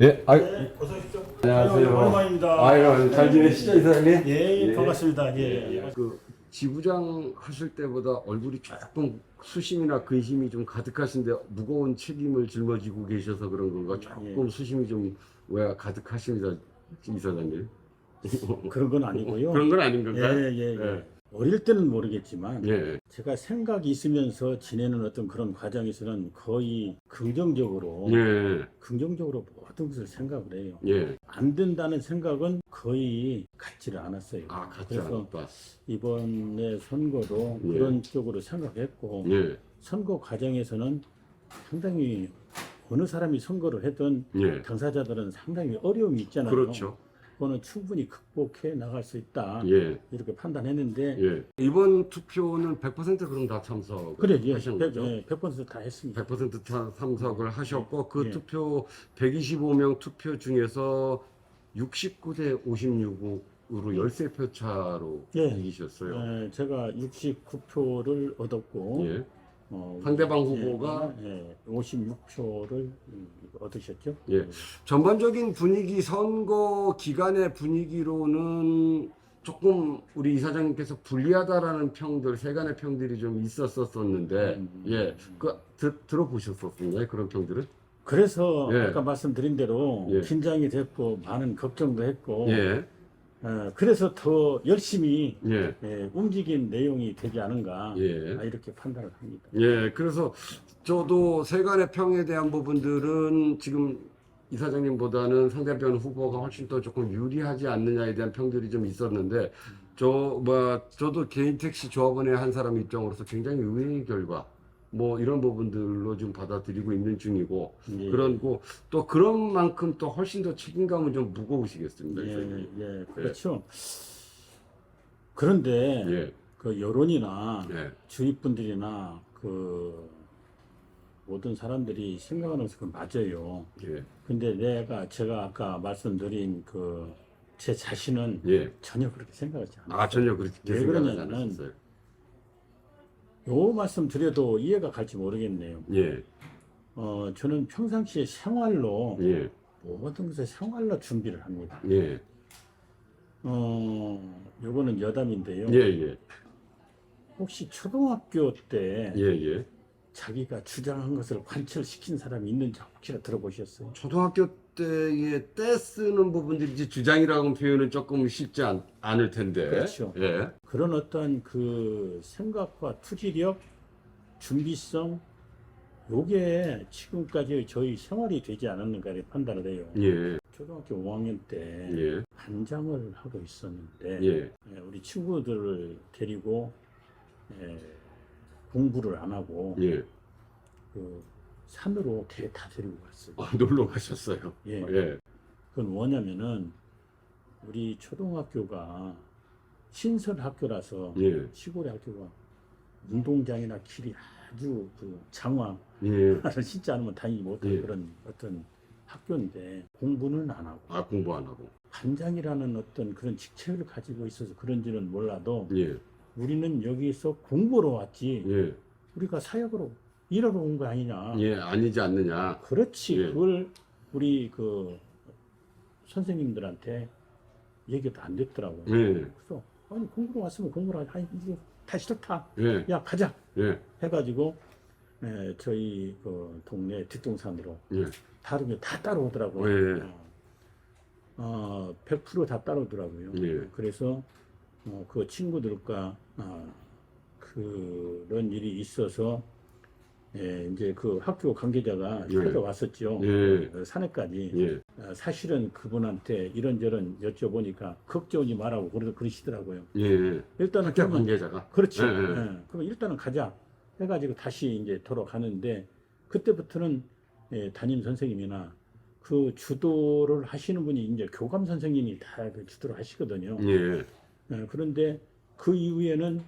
예, 아, 네, 어서 오십시오. 안녕하세요. 아유, 오랜만입니다. 아유, 잘 지내시죠, 이사장님? 예, 예, 예. 반갑습니다. 예, 예. 그 지부장 하실 때보다 얼굴이 조금 수심이나 근심이 좀 가득하신데 무거운 책임을 짊어지고 계셔서 그런 건가? 조금 수심이 좀 왜 가득하십니다, 이사장님. 그런 건 아니고요. 그런 건 아닌 예, 건가요? 예, 예. 예. 어릴 때는 모르겠지만 예, 제가 생각이 있으면서 지내는 어떤 그런 과정에서는 거의 긍정적으로 예, 긍정적으로 모든 것을 생각을 해요. 예. 안 된다는 생각은 거의 갖지를 않았어요. 아, 같지 그래서 않았다. 이번에 선거도 예. 그런 쪽으로 생각했고 예, 선거 과정에서는 상당히 어느 사람이 선거를 했던 예. 당사자들은 상당히 어려움이 있잖아요. 그렇죠. 그거는 충분히 극복해 나갈 수 있다. 예, 이렇게 판단했는데 예. 이번 투표는 100% 그럼 다 참석 그래, 예, 하신 100, 거죠? 예, 100%다 했습니다. 100% 참- 참석을 하셨고 그 예. 투표 125명 투표 중에서 69대 56으로 열세 표 차로 예. 이기셨어요. 예, 제가 69표를 얻었고 예. 어, 상대방 예, 후보가 예, 56표를 얻으셨죠. 예. 전반적인 분위기 선거 기간의 분위기로는 조금 우리 이사장님께서 불리하다라는 평들 세간의 평들이 좀 있었었는데 음. 예. 그 들, 들어보셨었나요? 그런 평들은? 그래서 예. 아까 말씀드린 대로 예. 긴장이 됐고 많은 걱정도 했고 예. 어, 그래서 더 열심히 예. 예, 움직인 내용이 되지 않은가 예. 아, 이렇게 판단을 합니다. 예, 그래서 저도 세간의 평에 대한 부분들은 지금 이사장님보다는 상대편 후보가 훨씬 더 조금 유리하지 않느냐에 대한 평들이 좀 있었는데, 저, 뭐, 저도 개인 택시 조합원의 한 사람 입장으로서 굉장히 의외의 결과, 뭐 이런 부분들로 좀 받아들이고 있는 중이고, 예. 그런고 또 그런 만큼 또 훨씬 더 책임감은 좀 무거우시겠습니다. 예. 예, 그렇죠. 그런데 예, 그 여론이나 예, 주위 분들이나 그 모든 사람들이 생각하는 것은 맞아요. 예, 근데 내가 제가 아까 말씀드린 그 제 자신은 예. 전혀 그렇게 생각하지 않아요. 아, 전혀 그렇게 왜 생각하지 않았어요. 요 말씀 드려도 이해가 갈지 모르겠네요. 예, 어, 저는 평상시에 생활로 예, 모든 것을 생활로 준비를 합니다. 예, 어, 요거는 여담인데요. 예, 예. 혹시 초등학교 때 예, 예. 자기가 주장한 것을 관철시킨 사람이 있는지 혹시나 들어보셨어요? 초등학교 때에 때 쓰는 부분들이 이제 주장이라고 표현은 조금 쉽지 않, 않을 텐데. 그렇죠. 예. 그런 어떤 그 생각과 투지력, 준비성, 요게 지금까지 저희 생활이 되지 않았는가 를 판단을 해요. 예. 초등학교 5학년 때 예. 반장을 하고 있었는데 예. 예, 우리 친구들을 데리고 예, 공부를 안 하고 예. 그 산으로 개 다 데리고 갔어요. 아, 놀러 가셨어요. 예. 예. 그건 뭐냐면은 우리 초등학교가 신설 학교라서 예. 시골의 학교가 운동장이나 길이 아주 그 장화 예. 신지 않으면 다니지 못하는 예. 그런 어떤 학교인데 공부는 안 하고 아, 공부 안 하고. 반장이라는 어떤 그런 직책을 가지고 있어서 그런지는 몰라도 예. 우리는 여기서 공부로 왔지 예. 우리가 사역으로 일하러 온 거 아니냐 예. 아니지 않느냐. 그렇지 예. 그걸 우리 그 선생님들한테 얘기도 안 됐더라고요 예. 그래서 아니 공부로 왔으면 공부를 하니 이제 다 싫다 예. 야 가자 예. 해가지고 에, 저희 그 동네 뒷동산으로 예. 다른 다 따라오더라고요. 예. 어, 어, 100%다 따라오더라고요. 예. 그래서 어, 그 친구들과 어, 그런 일이 있어서 예, 이제 그 학교 관계자가 예. 찾아왔었죠. 예. 그 산에까지. 예. 어, 사실은 그분한테 이런저런 여쭤보니까 걱정하지 말라고 그러, 그러시더라고요. 예. 일단은 학교 그러면 관계자가. 그렇죠. 예, 예. 예. 그럼 일단은 가자 해가지고 다시 이제 돌아가는데 그때부터는 예, 담임 선생님이나 그 주도를 하시는 분이 이제 교감 선생님이 다그 주도를 하시거든요. 예. 예, 그런데 그 이후에는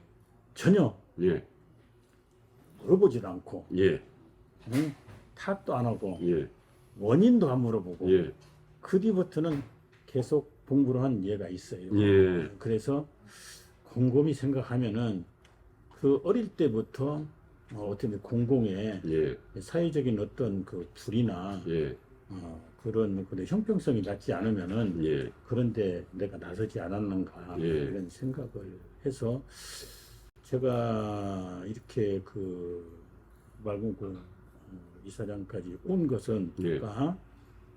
전혀 예. 물어보지도 않고 예. 응? 탓도 안 하고 예. 원인도 안 물어보고 예. 그 뒤부터는 계속 공부를 한 예가 있어요. 예. 그래서 곰곰이 생각하면은 그 어릴 때부터 어, 어떻게 보면 공공의 예. 사회적인 어떤 그 불이나 예. 어, 그런 근데 형평성이 낮지 않으면은 예. 그런데 내가 나서지 않았는가 예. 이런 생각을 해서 제가 이렇게 그 말공고 어, 이사장까지 온 것은 예. 아까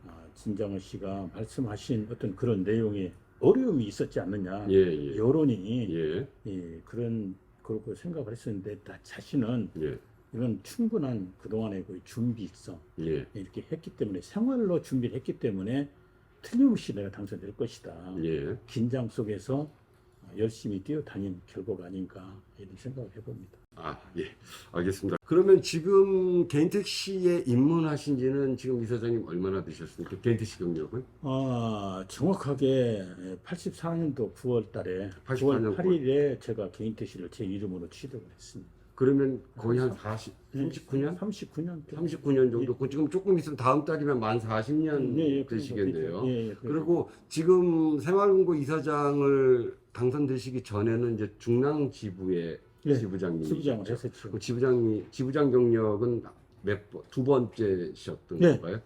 아, 진장호 씨가 말씀하신 어떤 그런 내용에 어려움이 있었지 않느냐 예. 예. 여론이 예. 예, 그런 그렇고 생각을 했었는데 나 자신은 예. 이런 충분한 그동안의 그 준비성 예. 이렇게 했기 때문에 생활로 준비를 했기 때문에 틀림없이 내가 당선될 것이다. 예. 긴장 속에서 열심히 뛰어다닌 결과가 아닌가 이런 생각을 해봅니다. 아, 예. 알겠습니다. 그러면 지금 개인 택시에 입문하신 지는 지금 이사장님 얼마나 되셨습니까? 개인 택시 경력은? 아, 정확하게 84년도 9월 달에 84년 9월 8일에 제가 개인 택시를 제 이름으로 취득을 했습니다. 그러면 거의 한 40, 네. 39년? 39년 39년 정도. 그 지금 조금 있으면 다음 달이면 만 40년 예, 예, 되시겠네요. 예, 예, 그리고 지금 새마을금고 이사장을 당선되시기 전에는 이제 중랑 지부의 예, 지부장님. 지부장을 했었죠. 그 지부장이 지부장 경력은 몇 번, 두 번째셨던 네. 건가요?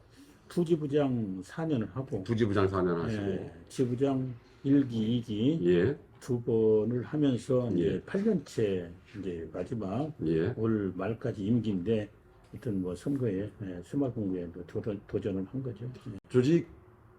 부지부장 4년을 하고 부지부장 4년 하시고. 예, 지부장 1기, 2기 예. 두 번을 하면서 예. 이제 8년째 이제 마지막 예. 올 말까지 임기인데 하여튼 뭐 선거에 예, 새마을공고에 또 도전, 도전을 한 거죠. 예. 조직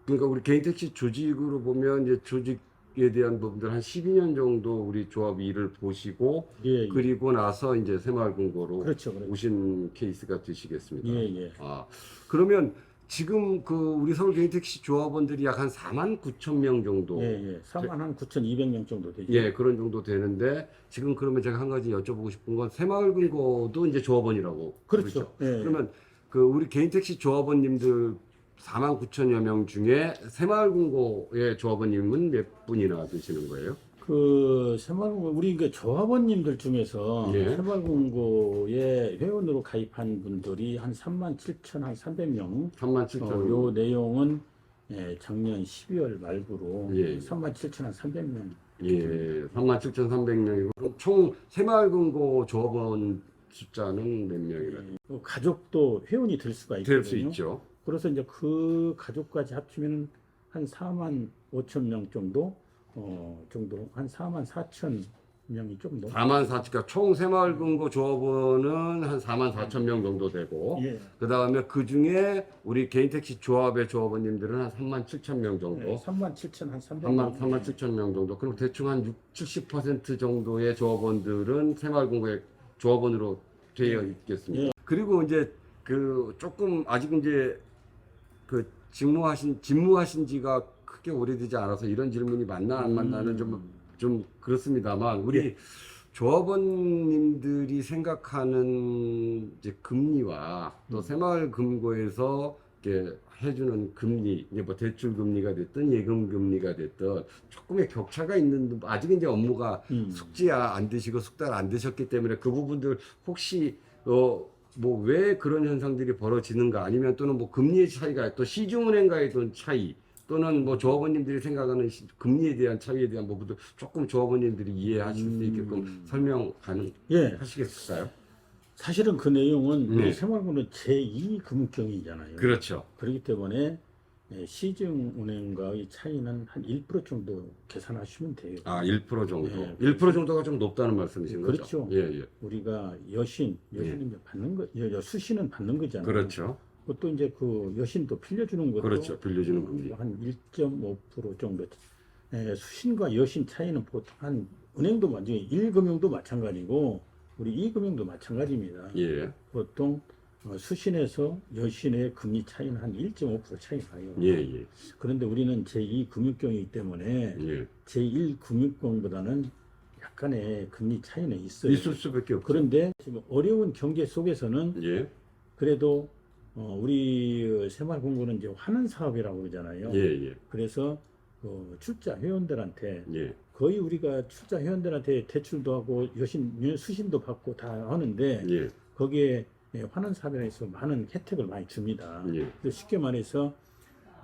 그러니까 우리 개인 택시 조직으로 보면 이제 조직에 대한 부분들 한 12년 정도 우리 조합 일을 보시고 예, 예. 그리고 나서 이제 새마을금고로 그렇죠, 그렇죠. 오신 케이스가 되시겠습니다. 예, 예. 아 그러면 지금 그 우리 서울 개인 택시 조합원들이 약 한 4만 9천 명 정도 예, 예. 4만 한 9,200명 정도 되죠. 예, 그런 정도 되는데 지금 그러면 제가 한 가지 여쭤보고 싶은 건 새마을 금고도 이제 조합원이라고 그렇죠. 예. 그러면 그 우리 개인 택시 조합원님들 4만 9천여 명 중에 새마을 금고의 조합원님은 몇 분이나 되시는 거예요? 그 새마을공고 우리 그 조합원님들 중에서 예. 새마을공고에 회원으로 가입한 분들이 한 3만 7천 한 300명. 3만 7천 어, 요 내용은 예, 작년 12월 말부로 예. 3만 7천 한 300명. 예, 3만 7,300명이고 그럼 총 새마을금고 조합원 숫자는 몇 명이나 그 가족도 회원이 될 수가 있거든요. 될 수 있죠? 그래서 이제 그 가족까지 합치면 한 4만 5천 명 정도, 어, 정도, 한 4만 4천 명이 좀 넘. 4만 4천, 그러니까 총 새마을금고 조합원은 한 4만 4천 명 정도 되고 예. 그 다음에 그 중에 우리 개인 택시 조합의 조합원님들은 한 3만 7천 명 정도. 네, 3만 7천 한 300명. 3만, 3만 7천 명 정도. 그럼 대충 한 6, 70% 정도의 조합원들은 새마을공고의 조합원으로 되어 있겠습니다. 예. 그리고 이제 그 조금 아직 이제 그 직무하신, 직무하신 지가 크게 오래되지 않아서 이런 질문이 맞나 안 맞나는 좀, 좀 그렇습니다만 우리 예. 조합원님들이 생각하는 이제 금리와 또 새마을금고에서 이렇게 해주는 금리, 이제 뭐 대출 금리가 됐든 예금 금리가 됐든 조금의 격차가 있는 아직 이제 업무가 음. 숙지 안 되시고 숙달 안 되셨기 때문에 그 부분들 혹시 어 뭐 왜 그런 현상들이 벌어지는가 아니면 또는 뭐 금리의 차이가 또 시중은행과의 또 차이 또는 뭐 조합원님들이 생각하는 시- 금리에 대한 차이에 대한 부분도 조금 조합원님들이 이해하실 수 있게끔 음. 설명 예. 가능하시겠어요? 사실은 그 내용은 네. 우리 새마을공고는 제2 금융경이잖아요. 그렇죠. 그렇기 때문에 예, 시중 은행과의 차이는 한 1% 정도 계산하시면 돼요. 아, 1% 정도. 예. 1% 정도가 좀 높다는 말씀이신 거죠? 그렇죠. 예, 예. 우리가 여신, 여신은 이제 받는 거, 여- 여- 수신은 받는 거잖아요. 그렇죠. 그것도 이제 그 여신도 빌려주는 것도 그렇죠. 빌려주는 금리. 한1.5% 정도. 예, 수신과 여신 차이는 보통 한 은행도 완전히 1금융도 마찬가지고 우리 2금융도 마찬가지입니다. 예. 보통 어, 수신에서 여신의 금리 차이는 한 1.5% 차이 나요. 예, 예. 그런데 우리는 제2 금융경이기 때문에 예. 제1 금융권보다는 약간의 금리 차이는 있어요. 있을 수밖에 없죠. 그런데 지금 어려운 경제 속에서는 예. 그래도 어, 우리 새마을공고는 이제 환원 사업이라고 그러잖아요. 예, 예. 그래서 그 출자 회원들한테 예. 거의 우리가 출자 회원들한테 대출도 하고 여신 수신도 받고 다 하는데 예. 거기에 예, 환원 사업이라 해서 많은 혜택을 많이 줍니다. 예. 그래서 쉽게 말해서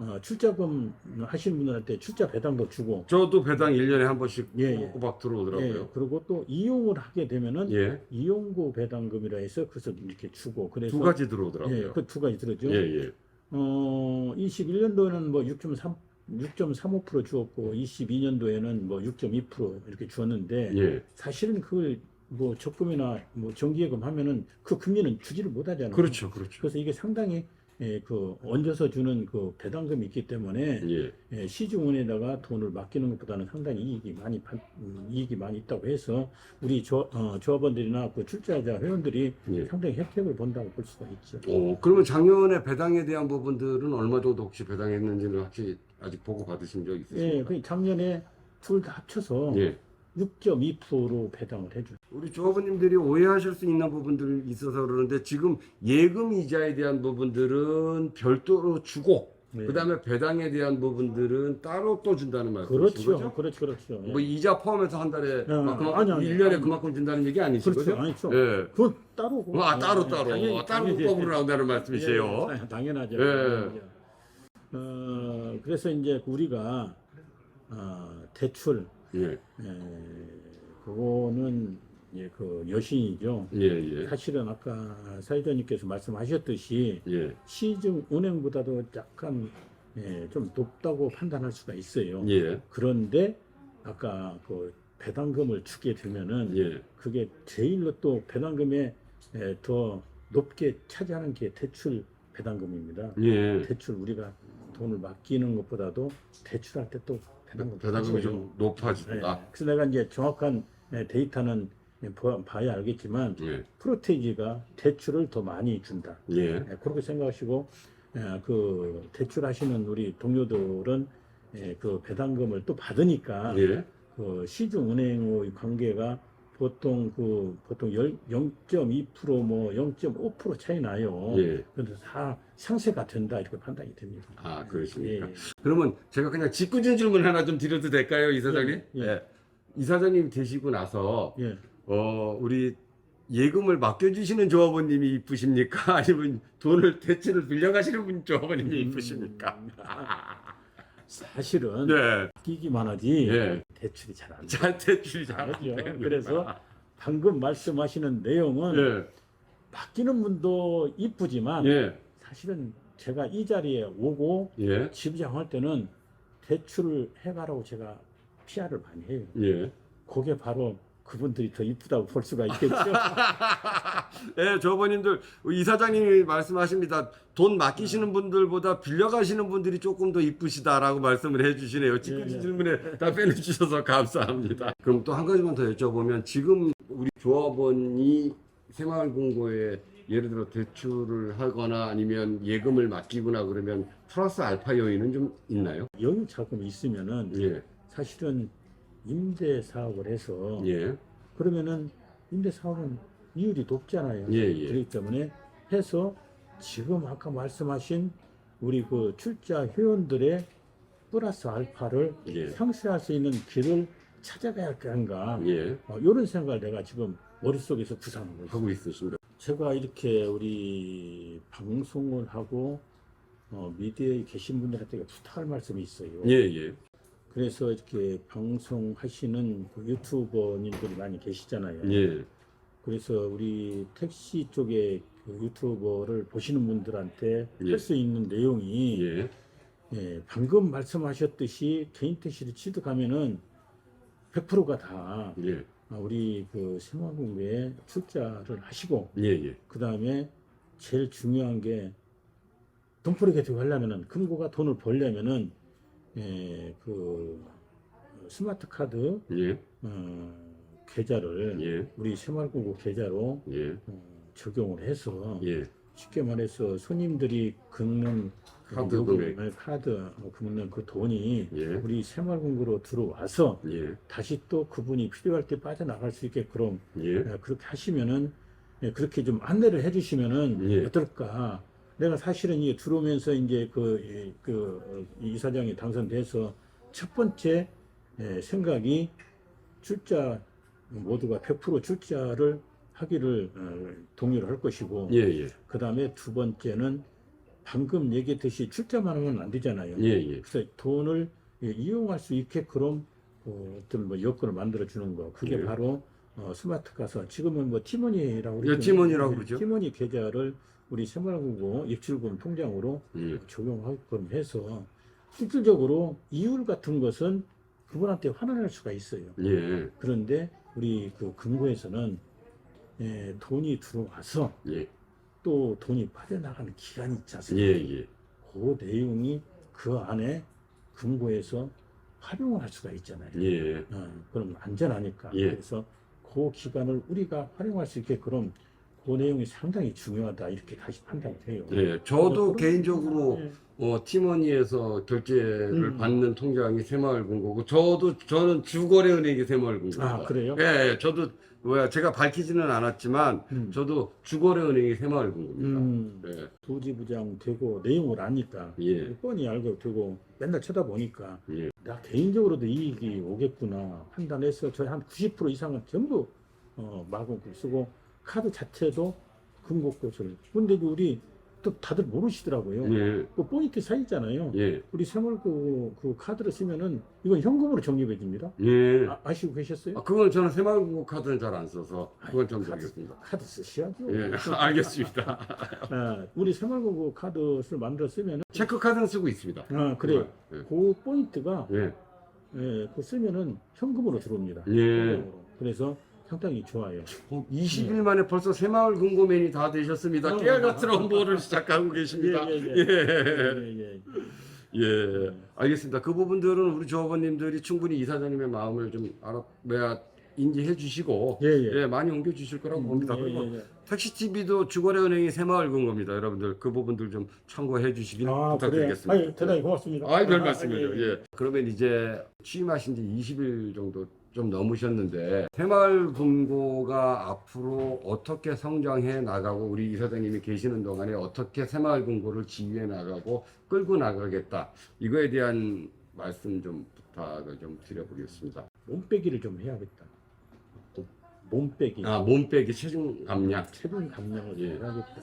어, 출자금 하시는 분들한테 출자 배당도 주고 저도 배당 1년에 한 번씩 예, 예. 꼬박 예, 들어오더라고요. 그리고 또 이용을 하게 되면은 예. 이용고 배당금이라 해서 그래서 이렇게 주고 그래서 두 가지 들어오더라고요. 예, 그 두 가지 들어죠. 예, 예. 어, 어, 21년도에는 뭐 6.3, 6.35% 주었고 22년도에는 뭐 6.2% 이렇게 주었는데 예. 사실은 그걸 뭐 적금이나 뭐 정기예금 하면은 그 금리는 주지를 못하잖아요. 그렇죠, 그렇죠. 그래서 이게 상당히 예, 그 얹어서 주는 그 배당금이 있기 때문에 예, 예, 시중은에다가 돈을 맡기는 것보다는 상당히 이익이 많이 반- 음, 이익이 많이 있다고 해서 우리 조, 어, 조합원들이나 그 출자자 회원들이 예. 상당히 혜택을 본다고 볼 수가 있죠. 어, 그러면 작년에 배당에 대한 부분들은 얼마 정도 혹시 배당했는지는 혹시 아직 보고 받으신 적 예, 있으십니까? 그 작년에 둘 다 합쳐서 예. 6.2%로 배당을 해줘. 우리 조합원님들이 오해하실 수 있는 부분들이 있어서 그러는데 지금 예금 이자에 대한 부분들은 별도로 주고 네. 그다음에 배당에 대한 부분들은 따로 또 준다는 말씀이신 그렇죠, 거죠? 그렇죠, 그렇죠. 예. 뭐 이자 포함해서 한 달에 어, 막 그만큼 아니, 아니, 1년에 아니. 그만큼 준다는 얘기 아니신 그렇죠? 아니죠. 예. 그건 따로. 아, 따로 예, 따로 당연히, 따로 법으로 나온다는 말씀이세요. 예, 당- 당연하죠. 예. 어, 그래서 이제 우리가 어, 대출, 예. 에, 그거는 예, 그 여신이죠. 예, 예. 사실은 아까 사회자님께서 말씀하셨듯이 예. 시중 은행보다도 약간 예, 좀 높다고 판단할 수가 있어요. 예. 그런데 아까 그 배당금을 주게 되면은 예. 그게 제일로 또 배당금에 에, 더 높게 차지하는 게 대출 배당금입니다. 예. 대출 우리가 돈을 맡기는 것보다도 대출할 때또 배당금 배당금이 낮아요. 좀 높아진다. 네. 그래서 내가 이제 정확한 에, 데이터는 에, 봐- 봐야 알겠지만 예. 프로테이지가 대출을 더 많이 준다. 예. 예, 그렇게 생각하시고 예, 그 대출하시는 우리 동료들은 예, 그 배당금을 또 받으니까 예. 그 시중 은행의 관계가 보통 그 보통 0.2%뭐 0.5% 차이 나요. 예. 그래서 다 상세가 된다 이렇게 판단이 됩니다. 아, 그러십니까? 예, 그러면 제가 그냥 직구진 질문 하나 좀 드려도 될까요, 이사장님? 예, 예. 이사장님 되시고 나서 예. 어, 우리 예금을 맡겨주시는 조합원님이 이쁘십니까? 아니면 돈을 대출을 빌려가시는 분 조합원님이 이쁘십니까? 음, 사실은 네. 끼기만 하지 예. 대출이 잘 안 돼. 잘 대출이 잘 잘하죠. 안 되는 그래서. 방금 말씀하시는 내용은 예. 맡기는 분도 이쁘지만 예. 사실은 제가 이 자리에 오고 예. 집장할 때는 대출을 해가라고 제가 피아를 많이 해요. 예. 그게 바로 그분들이 더 이쁘다고 볼 수가 있겠죠. 예, 조합원님들 이사장님이 말씀하십니다. 돈 맡기시는 분들보다 빌려가시는 분들이 조금 더 이쁘시다라고 말씀을 해주시네요. 직구 예, 예. 질문에 답변해 주셔서 감사합니다. 그럼 또 한 가지만 더 여쭤보면 지금 우리 조합원이 새마을금고에 예를 들어 대출을 하거나 아니면 예금을 맡기거나 그러면 플러스 알파 요인은 좀 있나요? 여유 자금이 있으면은 예, 사실은 임대 사업을 해서 예, 그러면은 임대 사업은 이율이 높잖아요. 예, 예. 그렇기 때문에 해서 지금 아까 말씀하신 우리 그 출자 회원들의 플러스 알파를 예. 상쇄할 수 있는 길을 찾아가야 할까 예, 어, 이런 생각을 내가 지금 머릿속에서 구상하고. 하고 있으십니다. 제가 이렇게 우리 방송을 하고 어, 미디어에 계신 분들한테 부탁할 말씀이 있어요. 예, 예, 그래서 이렇게 방송하시는 그 유튜버님들이 많이 계시잖아요. 예, 그래서 우리 택시 쪽에 그 유튜버를 보시는 분들한테 예. 할 수 있는 내용이 예, 예, 방금 말씀하셨듯이 개인 택시를 취득하면은 100%가 다 예, 우리 그 생활공부에 출자를 하시고 예, 예, 그 다음에 제일 중요한 게 돈벌이 개척 하려면은 금고가 돈을 벌려면은 예, 그 스마트 카드 예, 어, 계좌를 예, 우리 새마을금고 계좌로 예, 어, 적용을 해서 예, 쉽게 말해서 손님들이 긁는 그 카드 요금, 금액. 네, 카드 어, 긁는 그 돈이 예, 우리 새마을금고로 들어와서 예, 다시 또 그분이 필요할 때 빠져나갈 수 있게끔 예, 예, 그렇게 하시면은 예, 그렇게 좀 안내를 해주시면은 예. 어떨까? 내가 사실은 이게 들어오면서 이제 그, 이, 그 어, 이 이사장이 당선돼서 첫 번째 예, 생각이 출자 모두가 100% 출자를 하기를 어, 동의를 할 것이고 예, 예, 그 다음에 두 번째는 방금 얘기했듯이 출자만 하면 안 되잖아요. 예, 예. 그래서 돈을 예, 이용할 수 있게끔 어, 어떤 뭐 여건을 만들어 주는 거 그게 예. 바로 어, 스마트 가서 지금은 뭐 티머니라고 예, 그러죠. 티머니라고 그러죠. 티머니 계좌를 우리 새마을금고 입출금 통장으로 예. 적용하게끔 해서 실질적으로 이율 같은 것은 그분한테 환원할 수가 있어요. 예. 그런데 우리 그 금고에서는 예, 돈이 들어와서 예. 또 돈이 빠져나가는 기간이 있지 예. 않습니까? 예. 그 내용이 그 안에 금고에서 활용을 할 수가 있잖아요. 예. 어, 그럼 안전하니까. 예. 그래서 그 기간을 우리가 활용할 수 있게 그럼 그 내용이 상당히 중요하다 이렇게 다시 판단이 돼요. 예. 저도 개인적으로 예. 어, 팀원이에서 결제를 음. 받는 통장이 새마을금고고 저도 저는 주거래은행이 새마을금고입니다. 아, 그래요? 예, 예, 저도 뭐야 제가 밝히지는 않았지만 음. 저도 주거래은행이 새마을금고입니다. 음, 예, 부지부장 되고 내용을 아니까 예. 뻔히 알고 되고 맨날 쳐다보니까 예. 나 개인적으로도 이익이 오겠구나 판단해서 저희 한 90% 이상은 전부 어, 마금고 쓰고 카드 자체도 금고것을 근데 그 우리 또 다들 모르시더라고요. 예, 그 포인트 사이잖아요. 예, 우리 새마을그 그 카드를 쓰면은 이건 현금으로 적립해 줍니다. 예. 아, 시고 계셨어요? 아, 그건 저는 새마을금고 카드는 잘 안 써서 그건 좀 카드, 모르겠습니다. 카드 쓰셔야죠. 예, 알겠습니다. 아, 우리 새마을그 카드를 만들어 쓰면은 체크 카드는 쓰고 있습니다. 아 그래요. 예, 그 포인트가 예, 예, 그 쓰면은 현금으로 들어옵니다. 예. 현금으로. 그래서 상당히 좋아요. 어, 20일 만에 벌써 새마을 금고맨이 다 되셨습니다. 어. 깨알 같은 홍보를 시작하고 계십니다. 예, 예, 예. 예. 예, 예. 예, 알겠습니다. 그 부분들은 우리 조합원님들이 충분히 이사장님의 마음을 좀 알아, 뭐야, 인지해 주시고, 예, 예. 많이 옮겨 주실 거라고 봅니다. 예, 그리고 예, 예. 택시TV도 주거래은행이 새마을금 겁니다. 여러분들 그 부분들 좀 참고해 주시길 아, 그래요? 부탁드리겠습니다. 아유, 대단히 고맙습니다. 아이, 별 아. 예, 예. 예. 그러면 이제 취임하신 지 20일 정도 좀 넘으셨는데 새마을 금고가 앞으로 어떻게 성장해 나가고 우리 이사장님이 계시는 동안에 어떻게 새마을 금고를 지휘해 나가고 끌고 나가겠다 이거에 대한 말씀 좀 부탁을 좀 드려보겠습니다. 몸빼기를 좀 해야겠다. 몸빼기. 아 몸빼기 체중 감량. 체중 감량을 예. 해야겠다.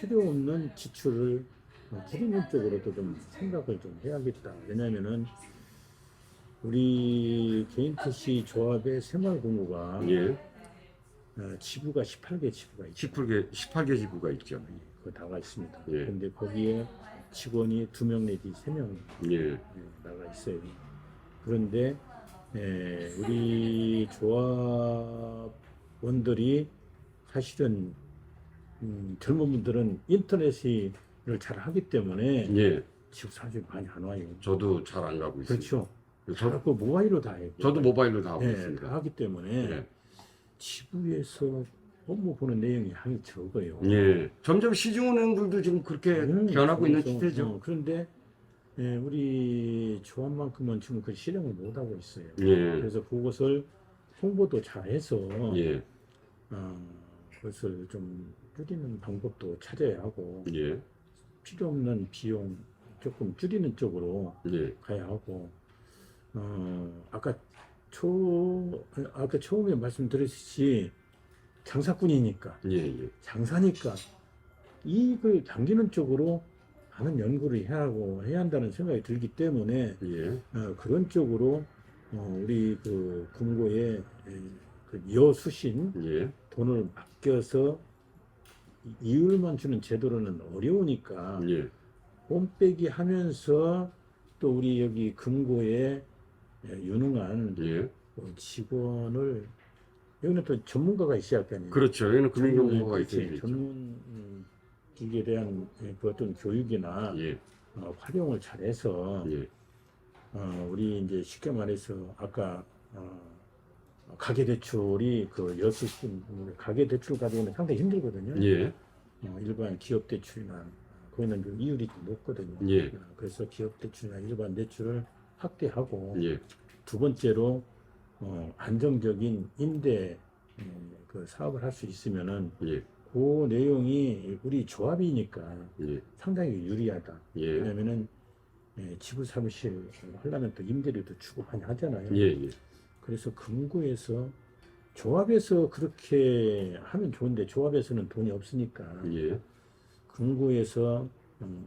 필요 없는 지출을 어, 줄이는 쪽으로도 좀 생각을 좀 해야겠다. 왜냐면은 우리 개인 택시 조합의 새마을금고가 예. 어, 지부가 18개 지부가 있죠. 18개 18개 지구가 있죠. 그거 나가 있습니다. 예. 근데 거기에 직원이 두 명 내지 세 명 예. 나가 있어요. 그런데 에, 우리 조합원들이 사실은 음, 젊은 분들은 인터넷을 잘 하기 때문에 예. 지금 사실 많이 안 와요. 저도 잘 안 가고 있습니다. 그렇죠. 저도 자꾸 모바일로 다 해요. 저도 모바일로 다 하고 예, 있습니다. 다 하기 때문에 예. 지부에서 업무 보는 내용이 양이 적어요. 예. 점점 시중은행들도 지금 그렇게 음, 변하고 있는 그래서, 추세죠. 어, 그런데 예, 우리 조합만큼은 지금 그 실행을 못 하고 있어요. 예. 그래서 그것을 홍보도 잘해서 예. 어, 그것을 좀 줄이는 방법도 찾아야 하고 예. 필요 없는 비용 조금 줄이는 쪽으로 예. 가야 하고 어, 아까 초 아까 처음에 말씀드렸듯이 장사꾼이니까 예. 예. 장사니까 이익을 당기는 쪽으로 많은 연구를 해야 하고 해야 한다는 생각이 들기 때문에 예. 어, 그런 쪽으로 어, 우리 그 금고에 에, 그 여수신 예. 돈을 맡겨서 이- 이율만 주는 제도로는 어려우니까 예. 뽐빼기 하면서 또 우리 여기 금고에 에, 유능한 예. 어, 직원을 여기는 또 전문가가 있어야 할거 아니에요. 그렇죠. 여기는 금융정보가 그렇지. 있어야죠. 전문 음, 기기에 대한 예, 그 어떤 교육이나 예. 어, 활용을 잘해서 예. 어, 우리 이제 쉽게 말해서 아까 어, 가계 대출이 그 여수 가계 대출 가지고는 상당히 힘들거든요. 예. 어, 일반 기업 대출이나 거기는 그 이율이 좀 높거든요. 예. 어, 그래서 기업 대출이나 일반 대출을 확대하고 예. 두 번째로 어, 안정적인 임대 음, 그 사업을 할 수 있으면은 예. 그 내용이 우리 조합이니까 예. 상당히 유리하다. 예. 왜냐면은 예, 지부 사무실 하려면 또 임대료도 주고 많이 하잖아요. 예. 예. 그래서 금고에서 조합에서 그렇게 하면 좋은데 조합에서는 돈이 없으니까 예. 금고에서 음,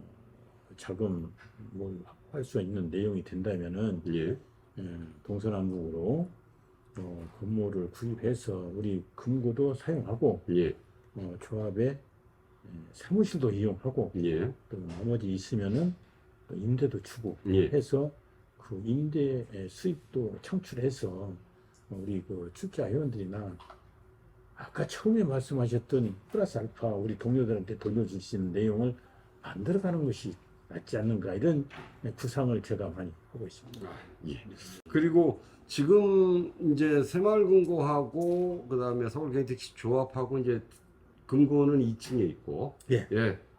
자금 뭘 확보할 수 있는 내용이 된다면은 예. 예, 동서남북으로 어, 건물을 구입해서 우리 금고도 사용하고 예. 어, 조합에 사무실도 이용하고 예. 또 나머지 있으면은 또 임대도 주고 예. 해서 그 임대 수입도 창출해서 우리 그 출자 회원들이나 아까 처음에 말씀하셨던 플러스 알파 우리 동료들한테 돌려줄 수 있는 내용을 만들어가는 것이 낫지 않는가 이런 구상을 제가 많이 하고 있습니다. 예. 그리고 지금 이제 새마을금고하고 그다음에 서울 개인택시 조합하고 이제 금고는 2층에 있고 예.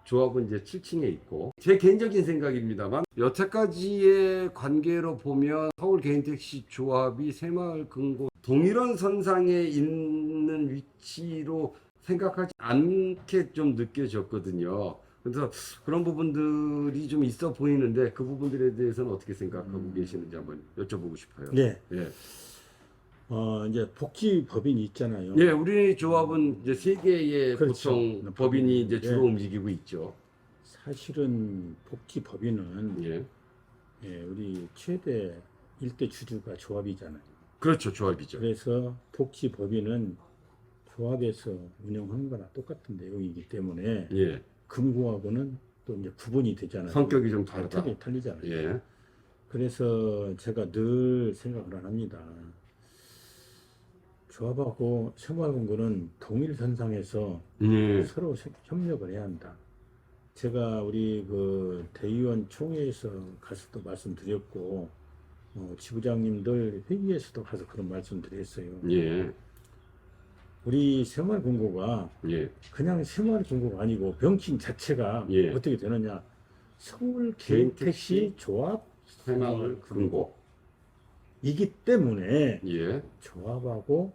조합은 이제 7층에 있고 제 개인적인 생각입니다만 여태까지의 관계로 보면 서울 개인택시 조합이 새마을 금고 동일한 선상에 있는 위치로 생각하지 않게 좀 느껴졌거든요. 그래서 그런 부분들이 좀 있어 보이는데 그 부분들에 대해서는 어떻게 생각하고 음. 계시는지 한번 여쭤보고 싶어요. 네. 예. 어, 이제 복지 법인이 있잖아요. 예, 우리 조합은 이제 세 개의 그렇죠. 보통 법인이 이제 주로 예. 움직이고 있죠. 사실은 복지 법인은 예. 예, 우리 최대 일대 주주가 조합이잖아요. 그렇죠, 조합이죠. 그래서 복지 법인은 조합에서 운영하는 거나 똑같은 내용이기 때문에 예. 금고하고는 또 이제 구분이 되잖아요. 성격이 좀 다르다. 틀리, 틀리잖아요. 예. 그래서 제가 늘 생각을 안 합니다. 조합하고 생활공고는 동일 선상에서 예. 서로 세- 협력을 해야 한다. 제가 우리 그 대의원 총회에서 가서 도 말씀드렸고 어, 지부장님들 회의에서도 가서 그런 말씀드렸어요. 예. 우리 생활공고가 예. 그냥 생활공고가 아니고 병칭 자체가 예. 어떻게 되느냐? 서울 개인 개인 택시 조합 새마을 금고. 이기 때문에 예. 조합하고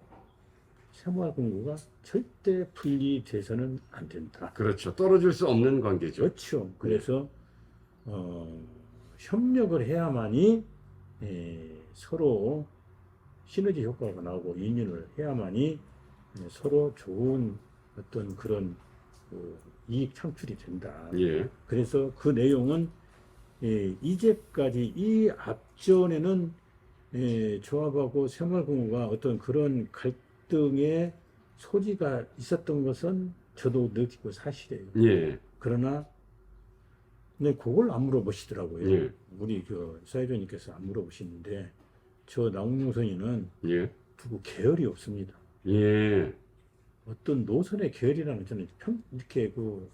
생활공고가 절대 분리돼서는 안 된다. 그렇죠. 떨어질 수 없는 관계죠. 그렇죠. 그래서 어, 협력을 해야만이 에, 서로 시너지 효과가 나오고 인연을 해야만이 에, 서로 좋은 어떤 그런 그 이익 창출이 된다. 예. 그래서 그 내용은 예, 이제까지 이 앞전에는 예, 조합하고 생활공고가 어떤 그런 갈등의 소지가 있었던 것은 저도 느끼고 사실이에요. 예. 그러나 근데 그걸 안 물어보시더라고요. 예. 우리 그 사회자님께서 안 물어보시는데 저 나홍용선이는 예. 누구 계열이 없습니다. 예. 어떤 노선의 계열이라는 저는 평 이렇게 그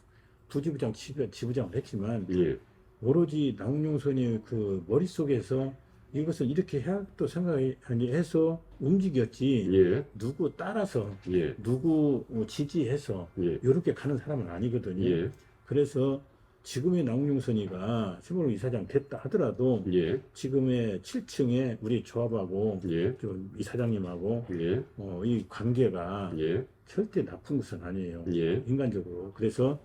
부지부장 지부- 지부장을 했지만 예. 오로지 나홍용선이 그 머릿속에서 이것을 이렇게 해야 또 생각해서 움직였지 예. 누구 따라서 예. 누구 지지해서 예. 이렇게 가는 사람은 아니거든요. 예. 그래서 지금의 나홍용선이가 세월호 이사장 됐다 하더라도 예. 지금의 7층에 우리 조합하고 예. 좀 이사장님하고 예. 어, 이 관계가 예. 절대 나쁜 것은 아니에요. 예. 인간적으로. 그래서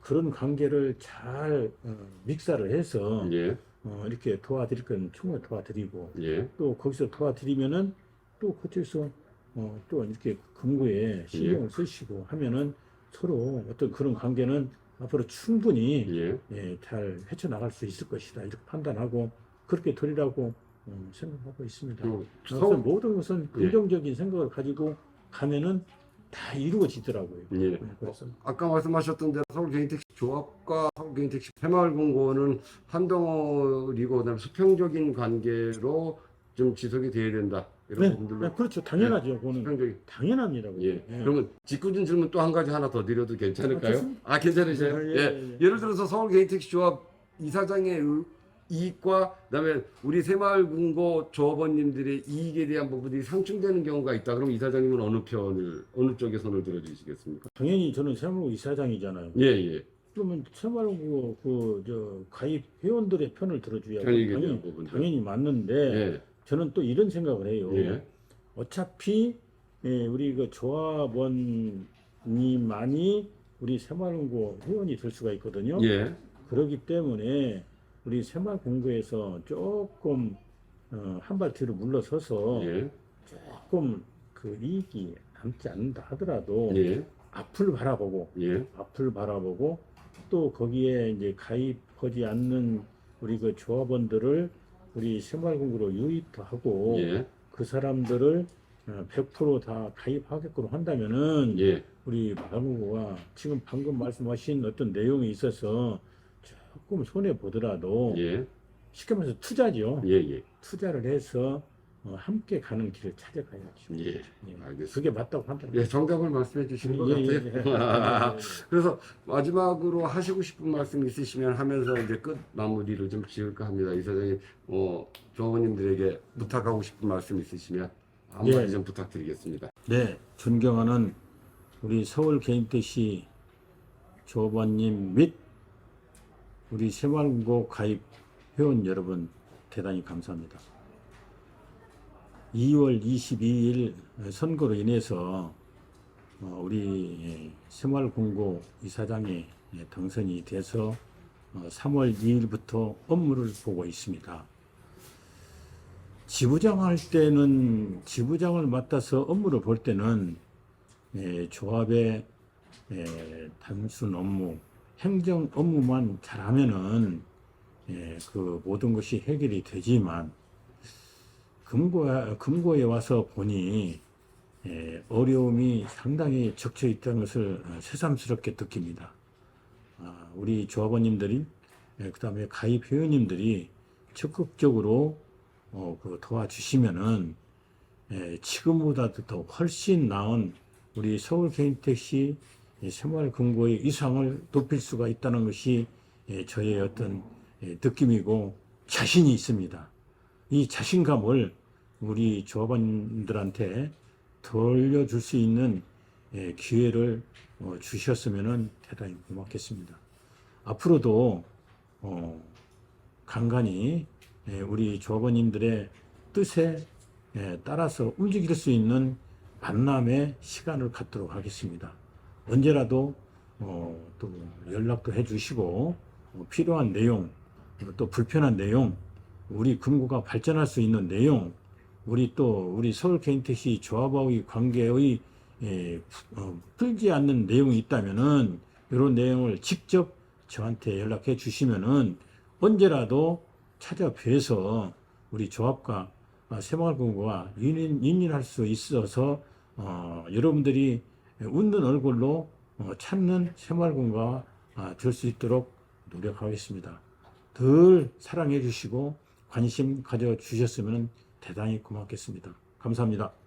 그런 관계를 잘 어, 믹사를 해서 예. 어, 이렇게 도와드릴 건 충분히 도와드리고 예. 또 거기서 도와드리면은 또 그쪽에서 어, 또 이렇게 금고에 신경을 쓰시고 하면은 서로 어떤 그런 관계는 앞으로 충분히 예. 예, 잘 헤쳐나갈 수 있을 것이다 이렇게 판단하고 그렇게 되리라고 음, 생각하고 있습니다. 그 그래서 서울 모든 것은 예. 긍정적인 생각을 가지고 가면은 다 이루어지더라고요. 예. 네, 그래서 아까 말씀하셨던 대로 서울 개인택시 조합과 서울 개인택시 새마을금고는 한 덩어리고 그다음에 수평적인 관계로 좀 지속이 돼야 된다 이런 네, 부분들로 네, 그렇죠. 당연하죠. 그거는 수평적인 당연합니다. 예. 그거는. 그러면 짓궂은 질문 또 한 가지 하나 더 드려도 괜찮을까요? 아. 아, 괜찮으세요? 예, 예. 예, 예. 예 를 들어서 서울 개인택시 조합 이사장의 의- 이익과 그다음에 우리 새마을금고 조합원님들의 이익에 대한 부분이 상충되는 경우가 있다. 그럼 이사장님은 어느 편을 어느 쪽에 손을 들어주시겠습니까? 당연히 저는 세무 이사장이잖아요. 예, 예. 그러면 세무고 그저 가입 회원들의 편을 들어줘야 편익에 대한 당연히, 부분들. 당연히 맞는데 예. 저는 또 이런 생각을 해요. 예. 어차피 예, 우리 그 조합원님만이 우리 새마을공고 회원이 될 수가 있거든요. 예. 그렇기 때문에 우리 새마을공고에서 조금 어, 한 발 뒤로 물러서서 예. 조금 그 이익이 남지 않는다 하더라도 예. 앞을 바라보고 예. 앞을 바라보고 또 거기에 이제 가입하지 않는 우리 그 조합원들을 우리 새마을공고로 유입하고 예. 그 사람들을 어, 100%다 가입하게끔 한다면은 예, 우리 마구가 지금 방금 말씀하신 어떤 내용에 있어서 조금 손해 보더라도 예, 쉽게 말해서 투자죠. 예, 예, 투자를 해서 어, 함께 가는 길을 찾아가야죠. 예. 예. 알겠습니다. 그게 맞다고 판단. 예, 정답을 말씀해 주시는 것 예, 예, 같아요. 예. 예, 예. 그래서 마지막으로 하시고 싶은 말씀 있으시면 하면서 이제 끝 마무리를 좀 지을까 합니다. 이사장님, 어, 조원님들에게 부탁하고 싶은 말씀 있으시면 한마디 예. 좀 부탁드리겠습니다. 네, 존경하는 우리 서울 개인택시 조반님 및 우리 새마을고 가입 회원 여러분 대단히 감사합니다. 2월 22일 선거로 인해서 어, 우리 새마을공고 이사장이 당선이 돼서 어, 3월 2일부터 업무를 보고 있습니다. 지부장 할 때는 지부장을 맡아서 업무를 볼 때는 예, 조합의 예, 단순 업무, 행정 업무만 잘하면은 예, 그 모든 것이 해결이 되지만 금고 금고에 와서 보니 예, 어려움이 상당히 적혀 있다는 것을 어, 새삼스럽게 느낍니다. 아, 우리 조합원님들이 예, 그 다음에 가입 회원님들이 적극적으로 어, 그 도와주시면은 예, 지금보다도 더 훨씬 나은 우리 서울 개인택시 예, 새마을 금고의 위상을 높일 수가 있다는 것이 예, 저의 어떤 예, 느낌이고 자신이 있습니다. 이 자신감을 우리 조합원들한테 돌려줄 수 있는 예, 기회를 어, 주셨으면 대단히 고맙겠습니다. 앞으로도 어, 간간히 예, 우리 조합원님들의 뜻에 예, 따라서 움직일 수 있는 만남의 시간을 갖도록 하겠습니다. 언제라도 어, 또 연락도 해주시고 어, 필요한 내용 또 불편한 내용 우리 금고가 발전할 수 있는 내용 우리 또 우리 서울 개인택시 조합하고의 관계의 예, 어, 풀지 않는 내용이 있다면은 이런 내용을 직접 저한테 연락해 주시면은 언제라도 찾아뵈서 우리 조합과 아, 인인, 인인할 수 있어서 어, 여러분들이 웃는 얼굴로 어, 찾는 새마을금고가 아, 될수 있도록 노력하겠습니다. 늘 사랑해 주시고 관심 가져 주셨으면 대단히 고맙겠습니다. 감사합니다.